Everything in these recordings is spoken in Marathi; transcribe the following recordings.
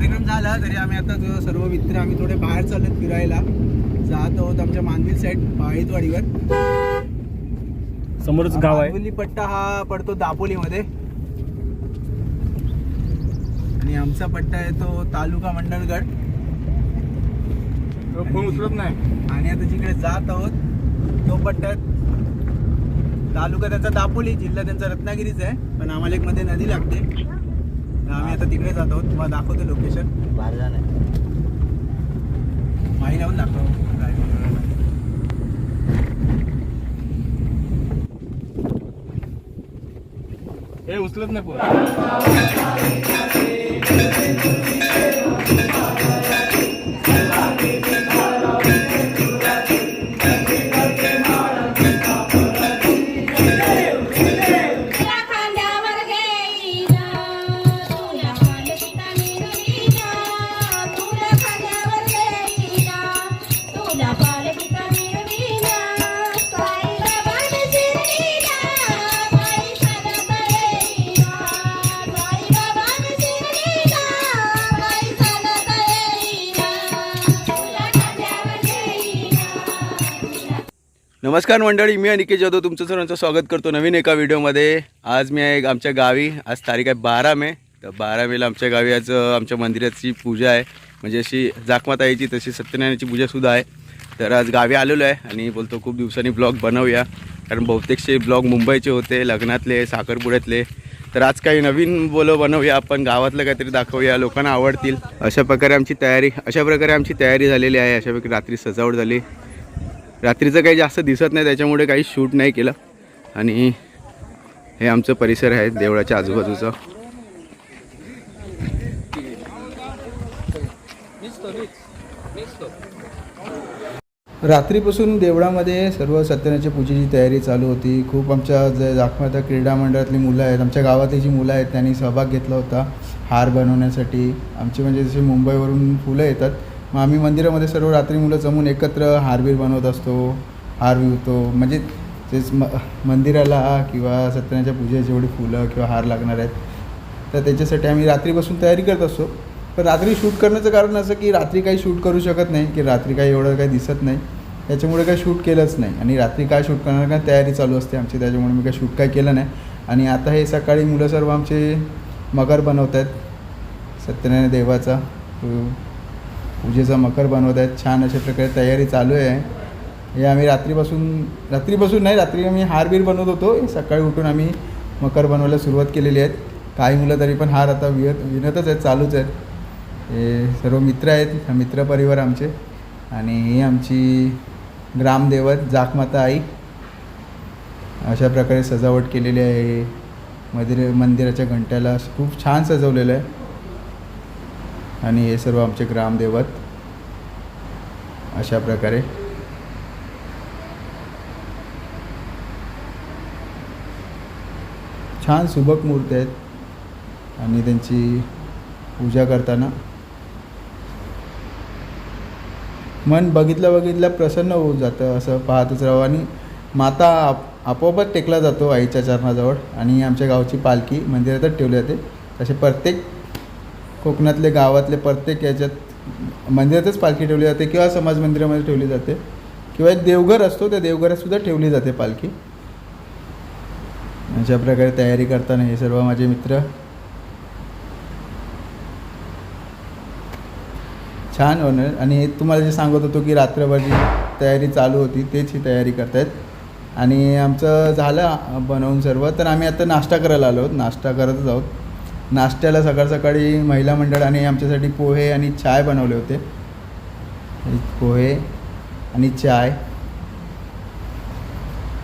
कार्यक्रम झाला तरी आम्ही आता जो सर्व मित्र आम्ही थोडे बाहेर चाललो फिरायला. जात आहोत आमच्या मानवी साईड पाळीतवाडीवर. समोरच गाव आहे. पट्टा हा पडतो दापोलीमध्ये. आणि आमचा पट्टा येतो तालुका मंडलगड. फोन उचलत नाही. आणि आता जिकडे जात आहोत तो पट्टा तालुका त्यांचा दापोली जिल्हा त्यांचा रत्नागिरीच आहे. पण आम्हाला एक मध्ये नदी लागते. आम्ही आता तिकडे जात आहोत. तुम्हाला दाखवतो लोकेशन माही लावून दाखव. काय करणार. हे उचलत नाही नमस्कार मंडळी मी अनिकेत जाधव तुमचं सर्वांचं स्वागत करतो नवीन एका व्हिडिओमध्ये. आज मी आहे आमच्या गावी आज तारीख आहे बारा मे. तर बारा मेला आमच्या गावी आज आमच्या मंदिराची पूजा आहे. म्हणजे अशी जाखमाताईची तशी सत्यनारायणाची पूजासुद्धा आहे. तर आज गावी आलेलो आहे आणि बोलतो खूप दिवसांनी ब्लॉग बनवूया. कारण बहुतेकसे ब्लॉग मुंबईचे होते लग्नातले साखरपुड्यातले. तर आज काही नवीन बोलो बनवूया आपण गावातलं काहीतरी दाखवूया लोकांना आवडतील. अशा प्रकारे आमची तयारी अशा प्रकारे आमची तयारी झालेली आहे. अशा प्रकारे रात्री सजावट झाली. रात्रीचं काही जास्त दिसत नाही त्याच्यामुळे काही शूट नाही केलं. आणि हे आमचं परिसर आहे देवळाच्या आजूबाजूचं. रात्रीपासून देवळामध्ये सर्व सत्यनाच्या पूजेची तयारी चालू होती. खूप आमच्या जे क्रीडा मंडळातली मुलं आहेत आमच्या गावातली जी मुलं आहेत त्यांनी सहभाग घेतला होता हार बनवण्यासाठी. आमची म्हणजे जसे मुंबईवरून फुलं येतात मग आम्ही मंदिरामध्ये सर्व रात्री मुलं जमून एकत्र हारबीर बनवत असतो हार विवतो. म्हणजे तेच म मंदिराला किंवा सत्यनाच्या पूजेत जेवढी फुलं किंवा हार लागणार आहेत तर त्याच्यासाठी आम्ही रात्रीपासून तयारी करत असतो. पण रात्री शूट करण्याचं कारण असं की रात्री काही शूट करू शकत नाही की रात्री काही एवढं काही दिसत नाही. त्याच्यामुळे काही शूट केलंच नाही. आणि रात्री काय शूट करणार काय तयारी चालू असते आमची. त्याच्यामुळे मी काही शूट काय केलं नाही. आणि आता हे सकाळी मुलं सर्व आमचे मगर बनवत आहेत सत्यनारायण देवाचा. पूजेचा मकर बनवत आहेत छान अशा प्रकारे तयारी चालू आहे. हे आम्ही रात्रीपासून रात्रीपासून नाही रात्री आम्ही हारबीर बनवत होतो. सकाळी उठून आम्ही मकर बनवायला सुरुवात केलेली आहेत. काही मुलं तरी पण हार आता विणत विणतच आहेत चालूच आहेत. हे सर्व मित्र आहेत मित्र परिवार आमचे. आणि ही आमची ग्रामदेवत जाकमाता आई. अशा प्रकारे सजावट केलेली आहे. मंदिर मंदिराच्या घंट्याला खूप छान सजवलेलं आहे. आणि हे सर्व आमचे ग्रामदेवत अशा प्रकारे छान सुबक मूर्ती आहेत आणि त्यांची पूजा करताना मन बघितलं बघितलं प्रसन्न होऊन जातं असं पाहतच राहावं आणि माता आप आपोआपच टेकला जातो आईच्या चरणाजवळ. आणि आमच्या गावची पालखी मंदिरातच ठेवली जाते. तसे प्रत्येक कोकणातले गावातले प्रत्येक याच्यात मंदिरातच पालखी ठेवली जाते किंवा समाज मंदिरामध्ये ठेवली जाते. किंवा एक देवघर असतो त्या देवघरातसुद्धा ठेवली जाते पालखी. अशा प्रकारे तयारी करताना हे सर्व माझे मित्र. छान होणार. आणि हे तुम्हाला जे सांगत होतो की रात्रभर जी तयारी चालू होती तेच ही तयारी करतायत. आणि आमचं झालं बनवून सर्व. तर आम्ही आता नाश्ता करायला आलो आहोत. नाश्ता करतच आहोत. नाश्त्याला सकाळ सकाळी महिला मंडळाने आमच्यासाठी पोहे आणि चाय बनवले होते. पोहे आणि चाय.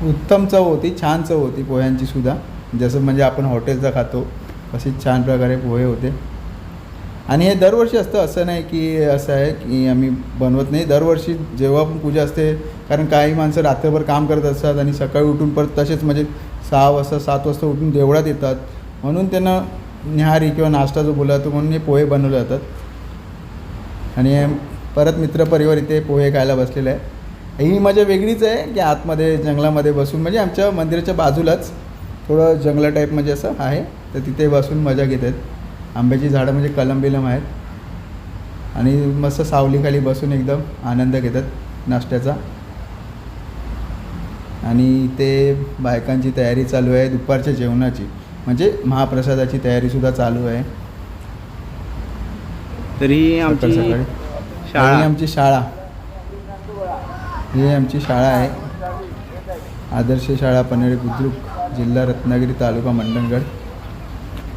उत्तम चव होती छान चव होती पोह्यांची सुद्धा. जसं म्हणजे आपण हॉटेलचा खातो असे छान प्रकारे पोहे होते. आणि हे दरवर्षी असतं असं नाही की असं आहे की आम्ही बनवत नाही. दरवर्षी जेव्हा पण पूजा असते कारण काही माणसं रात्रभर काम करत असतात आणि सकाळी उठून परत तसेच म्हणजे सहा वाजता सात वाजता उठून देवळात येतात. म्हणून त्यांना न्याहारी किंवा नाश्ता जो बोलावतो म्हणून हे पोहे बनवले जातात. आणि परत मित्रपरिवार इथे पोहे खायला बसलेले आहे ही मजा वेगळीच आहे की आतमध्ये जंगलामध्ये बसून म्हणजे आमच्या मंदिराच्या बाजूलाच थोडं जंगला टाईप म्हणजे असं आहे. तर तिथे बसून मजा घेत आहेत. आंब्याची झाडं म्हणजे कलम बिलम आहेत. आणि मस्त सावलीखाली बसून एकदम आनंद घेतात नाश्त्याचा. आणि ते बायकांची तयारी चालू आहे दुपारच्या जेवणाची. म्हणजे महाप्रसादाची तयारीसुद्धा चालू आहे. तरी सकाळ आमची सकाळी. शाळा. ही आमची शाळा. ही आमची शाळा आहे. आदर्श शाळा पन्हाळी बुद्रुक जिल्हा रत्नागिरी तालुका मंडणगड.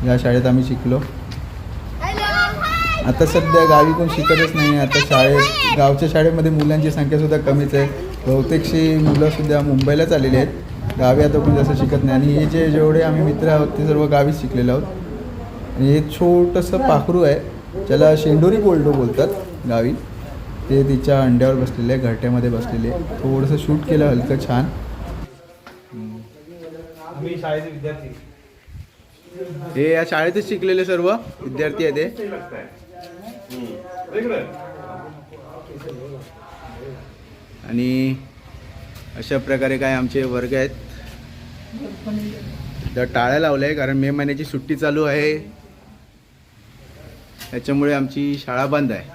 या शाळेत आम्ही शिकलो. आता सध्या गावी कोण शिकतच नाही आता शाळेत गावच्या शाळेमध्ये मुलांची संख्यासुद्धा कमीच आहे. बहुतेकशी मुलंसुद्धा मुंबईलाच आलेली आहेत. गावी आता कोण जास्त शिकत नाही. आणि हे जे जेवढे आम्ही मित्र आहोत ते सर्व गावीच शिकलेले आहोत. आणि हे छोटंसं पाखरू आहे ज्याला शेंडोरी बोलडो बोलतात गावी. ते तिच्या अंड्यावर बसलेले आहे घरट्यामध्ये बसलेले आहे थोडंसं शूट केलं हलकं छान. हे या शाळेतच शिकलेले सर्व विद्यार्थी आहेत ते आणि अशा प्रकारे काय आमचे वर्ग आहेत. तर टाळ्या लावल्या आहे कारण मे महिन्याची सुट्टी चालू आहे. त्याच्यामुळे आमची शाळा बंद आहे.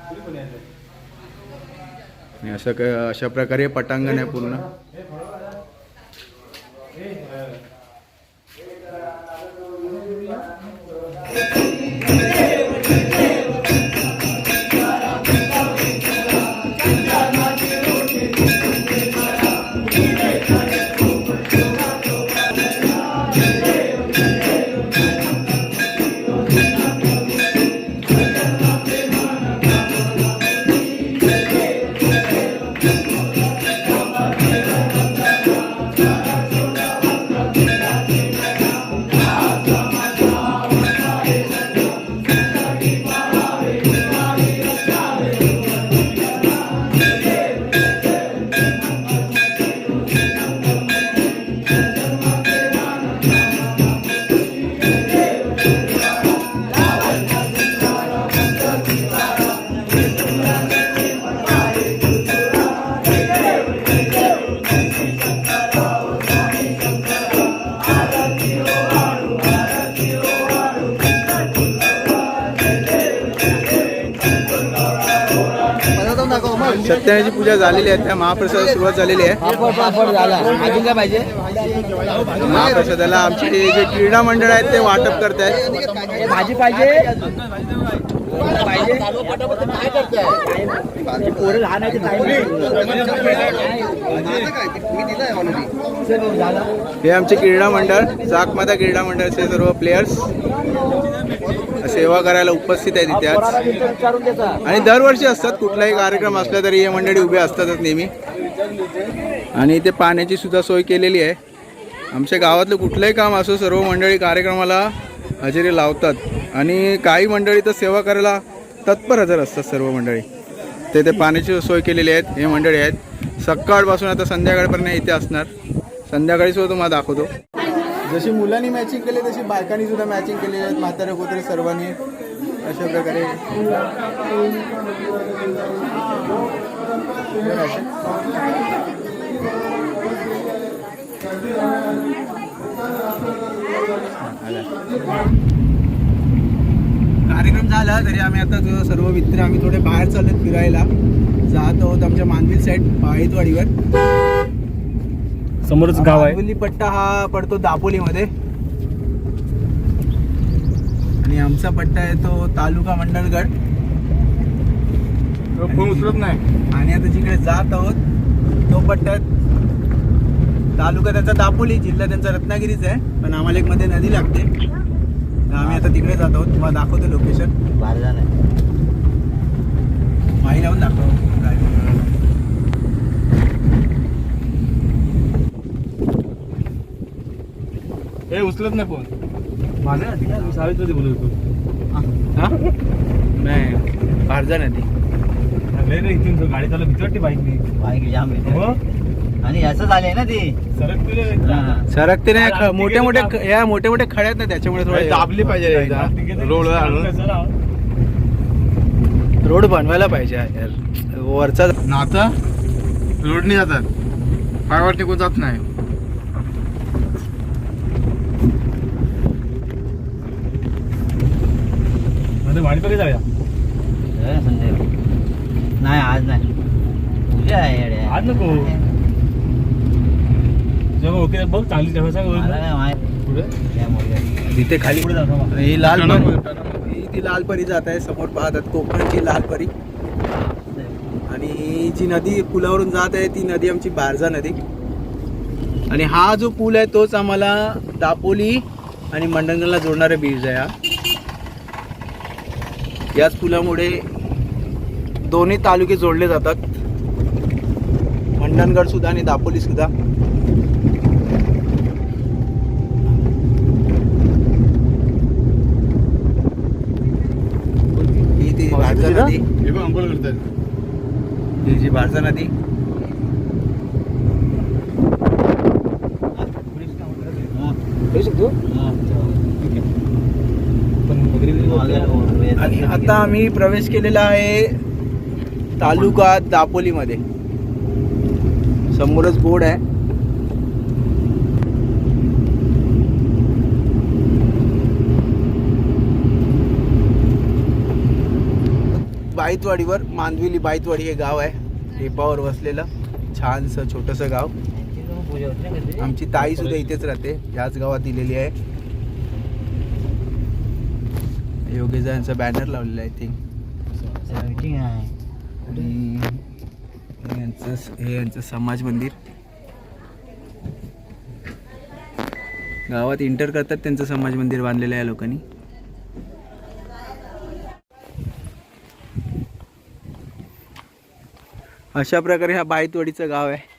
आणि असं अशा प्रकारे पटांगण आहे पूर्ण. सत्याची पूजा झालेली आहे. त्या महाप्रसाद सुरुवात झालेली आहे. महाप्रसादाला आमचे जे क्रीडा मंडळ आहेत ते वाटप करत आहेत. भाजी पाहिजे पाहिजे हे आमचे क्रीडा मंडळ चाकमाता क्रीडा मंडळचे सर्व प्लेयर्स सेवा करायला उपस्थित आहेत इथे आज. आणि दरवर्षी असतात कुठलाही कार्यक्रम असला तरी हे मंडळी उभे असतातच नेहमी. आणि इथे पाण्याची सुद्धा सोय केलेली आहे. आमच्या गावातलं कुठलंही काम असो सर्व मंडळी कार्यक्रमाला हजेरी लावतात. आणि काही मंडळी तर सेवा करायला तत्पर हजर असतात सर्व मंडळी. ते ते पाण्याची सोय केलेली आहेत हे मंडळी आहेत. सकाळपासून आता संध्याकाळपर्यंत इथे असणार. संध्याकाळी सुद्धा तुम्हाला दाखवतो. जशी मुलांनी मॅचिंग केली तशी बायकांनी सुद्धा मॅचिंग केली आहेत. म्हातारे कुत्रे सर्वांनी. अशा प्रकारे. कार्यक्रम झाला तरी आम्ही आता जो सर्व मित्र आम्ही थोडे बाहेर चालत फिरायला. जात आहोत आमच्या मानवी साईड पाळीतवाडीवर. समोरच गाव आहे. पट्टा हा पडतो दापोलीमध्ये. आणि आमचा पट्टा आहे तो तालुका मंडलगड. फोन उचलत नाही. आणि आता जिकडे जात आहोत तो पट्टा तालुका त्यांचा दापोली जिल्हा त्यांचा रत्नागिरीच आहे. पण आम्हाला एक मध्ये नदी लागते. तर आम्ही आता तिकडे जात आहोत. तुम्हाला दाखवतो लोकेशन माही लावून दाखव हे उचलत नाही फोन माझा? सावित्री बोलत होतो. हा? नाही लय रे इथून गाडी चालू भीती वाटते बाईकनी. बाईक जाम हो? आणि याचं झालंय ना ते. सरकते नाही मोठे मोठे या मोठे मोठे खड्या आहेत ना त्याच्यामुळे थोडे दाबली पाहिजे रोड रोड बनवायला पाहिजे यार. वरचा नाता? रोडनी जातात. पायवर टिकून जात नाही? जाऊया. संध्याकाळी नाही आज नाही. उद्या आहे येड्या. आज नको. जेव्हा ओके बघ चांगली तेव्हा सांग. मला काय माहीत. पुढे? त्यामुळे तिथे खाली. पुढे जातो मग. ही लाल परी. ही ती लाल परी जात आहे समोर पाहतात कोकणची लाल परी. आणि ही जी नदी पुलावरून जात आहे ती नदी आमची बारजा नदी. आणि हा जो पूल आहे तोच आम्हाला दापोली आणि मंडणगडला जोडणारा ब्रिज आहे हा. याच पुलामुळे दोन्ही तालुके जोडले जातात. मंडणगड सुद्धा आणि दापोली सुद्धा. ही ती नदी हे जी नदी. आणि आता आम्ही प्रवेश केलेला आहे तालुका दापोलीमध्ये. समोरच बोर्ड आहे. बाईतवाडीवर मांदविली बाईतवाडी हे गाव आहे. टेपावर वसलेलं छानसं छोटंसं गाव. आमची ताई सुद्धा इथेच राहते. याच गावात दिलेली आहे. योगेश यांचा बॅनर लावलेला आहे थिंक आणि हे यांचं हे यांचं समाज मंदिर. गावात इंटर करतात त्यांचं समाज मंदिर बांधलेलं आहे लोकांनी. अशा प्रकारे हा बाईतवाडीचं गाव आहे.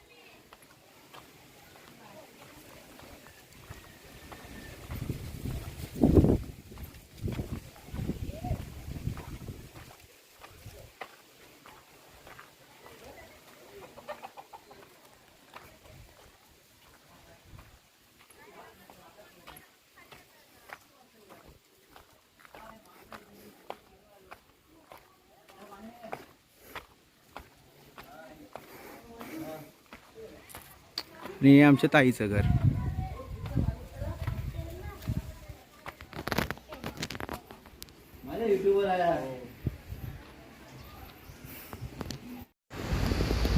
आणि हे आमच्या ताईचं घर.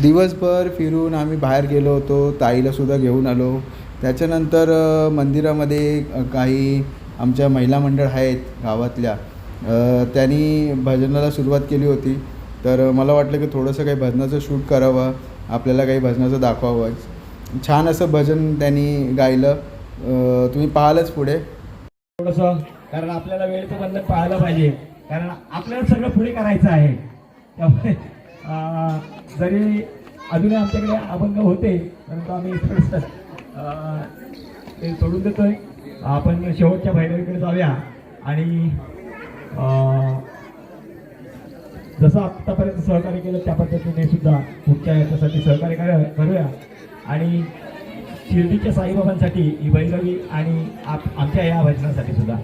दिवसभर फिरून आम्ही बाहेर गेलो होतो ताईला सुद्धा घेऊन आलो. त्याच्यानंतर मंदिरामध्ये काही आमच्या महिला मंडळ आहेत गावातल्या. त्यांनी भजनाला सुरुवात केली होती. तर मला वाटलं की थोडंसं काही भजनाचं शूट करावं आपल्याला काही भजनाचं दाखवावं. छान असं भजन त्यांनी गायलं. तुम्ही पाहालच पुढे. थोडंसं कारण आपल्याला वेळेचं बंधन पाहायला पाहिजे. कारण आपल्याला सगळं पुढे करायचं आहे. त्यामुळे जरी अजूनही आमच्याकडे अभंग होते परंतु आम्ही ते सोडून देतोय. आपण शेवटच्या भैरवीकडे जाऊया. आणि जसं आत्तापर्यंत सहकार्य केलं त्या पद्धतीने सुद्धा पुढच्या याच्यासाठी सहकार्य करूया करूया. आणि शिर्डीच्या साईबाबांसाठी ही भैरवी आणि आप आमच्या या भजनासाठी सुद्धा.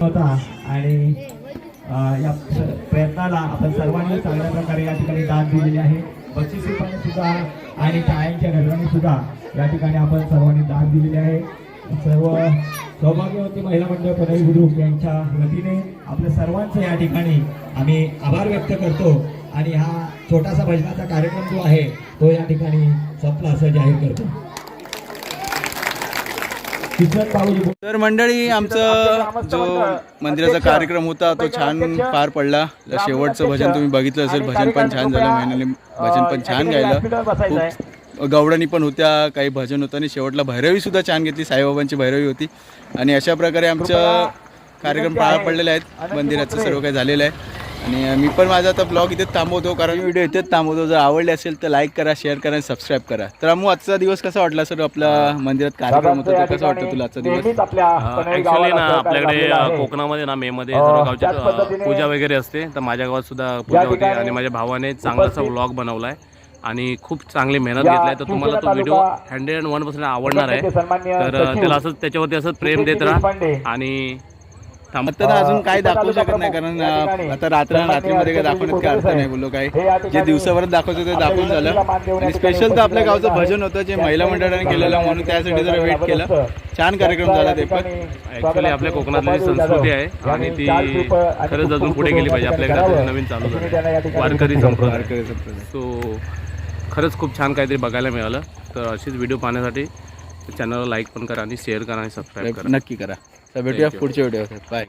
होता आणि या प्रयत्नाला आपण सर्वांनी चांगल्या प्रकारे या ठिकाणी दाद दिलेली आहे. बक्षीस सुद्धा आणि टाळ्यांच्या गजराने सुद्धा या ठिकाणी आपण सर्वांनी दाद दिलेली आहे. सर्व सौभाग्यवती महिला मंडळ पदवी गुरु यांच्या वतीने आपल्या सर्वांचं या ठिकाणी आम्ही आभार व्यक्त करतो आणि हा छोटासा भजनाचा कार्यक्रम जो आहे तो या ठिकाणी संपला असं जाहीर करतो. तर मंडळी आमचा जो मंदिराचा कार्यक्रम होता तो छान पार पडला. शेवटचं भजन तुम्ही बघितलं असेल भजन पण छान झालं महिन्याने भजन पण छान गायलं. खूप गवडणी पण होत्या काही भजन होतं आणि शेवटला भैरवी सुद्धा छान घेतली साईबाबांची भैरवी होती. आणि अशा प्रकारे आमचं कार्यक्रम पार पडलेले आहेत मंदिराचं सर्व काही झालेलं आहे. आणि मी पण माझा आता ब्लॉग इथेच थांबवतो कारण व्हिडिओ इथेच थांबवतो. जर आवडले असेल तर लाईक करा शेअर करा आणि सबस्क्राईब करा. तर अमू आजचा दिवस कसा वाटला सर आपला मंदिरात कार्यक्रम होता? तो कसा वाटतं तुला आजचा दिवस? ऍक्च्युली ना आपल्याकडे कोकणामध्ये ना मे मध्ये सर्व गावची अ, पूजा वगैरे असते. तर माझ्या गावात सुद्धा पूजा होती आणि माझ्या भावाने चांगलासा व्लॉग बनवलाय. आणि खूप चांगली मेहनत घेतलाय तर तुम्हाला तो video hundred and one percent आवडणार आहे. तर त्याला असंच त्याच्यावरती असंच प्रेम देत राहा. आणि थांब. आता तर अजून काय दाखवू शकत नाही कारण आता रात्र रात्रीमध्ये काय दाखवण्यात काय अर्थ नाही बोललो काय जे दिवसावर दाखवतो ते दाखवून झालं. आणि स्पेशल तर आपल्या गावचं भजन होतं जे महिला मंडळाने केलेलं म्हणून त्यासाठी जरा वेट केलं. छान कार्यक्रम झाला ते. पण ऍक्च्युली आपल्या कोकणातली जी संस्कृती आहे आणि ती खरंच अजून पुढे गेली पाहिजे आपल्या घरात नवीन चालू झालं. वारकरी संप्रदाय. सो खरंच खूप छान काहीतरी बघायला मिळालं. तर अशीच व्हिडिओ पाहण्यासाठी चॅनलला लाईक पण करा आणि शेअर करा आणि सबस्क्राईब करा नक्की करा तर भेटूया पुढच्या व्हिडिओ बाय